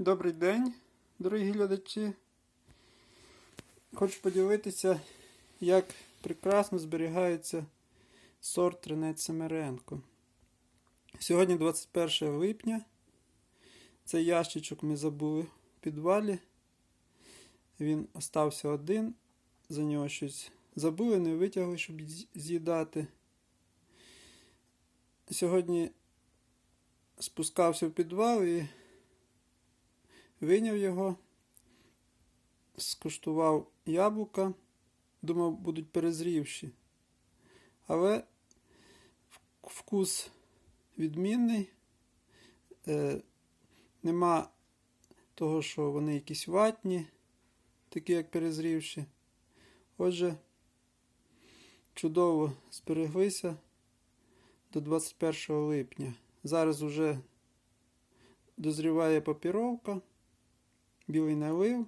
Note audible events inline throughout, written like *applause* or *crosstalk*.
Добрий день, дорогі глядачі. Хочу поділитися, як прекрасно зберігається сорт Ренець Семеренко. Сьогодні 21 липня. Цей ящичок ми забули в підвалі. Він остався один. За нього щось забули, не витягли, щоб з'їдати. Сьогодні спускався в підвал і виняв його, скуштував яблука, думав, будуть перезрівші. Але вкус відмінний. Е, нема того, що вони якісь ватні, такі як перезрівші. Отже, чудово збереглися до 21 липня. Зараз уже дозріває папіровка, білий налив,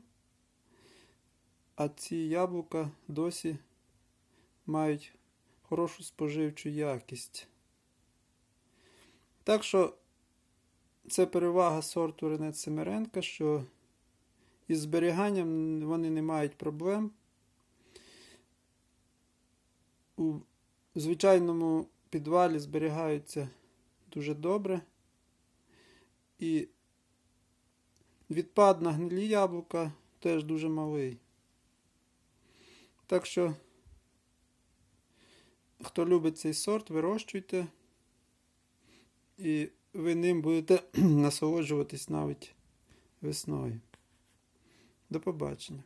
а ці яблука досі мають хорошу споживчу якість. Так що це перевага сорту Ренець Семеренка, що із зберіганням вони не мають проблем. У звичайному підвалі зберігаються дуже добре. І відпад на гнилі яблука теж дуже малий. Так що, хто любить цей сорт, вирощуйте. І ви ним будете *clears throat* насолоджуватись навіть весною. До побачення.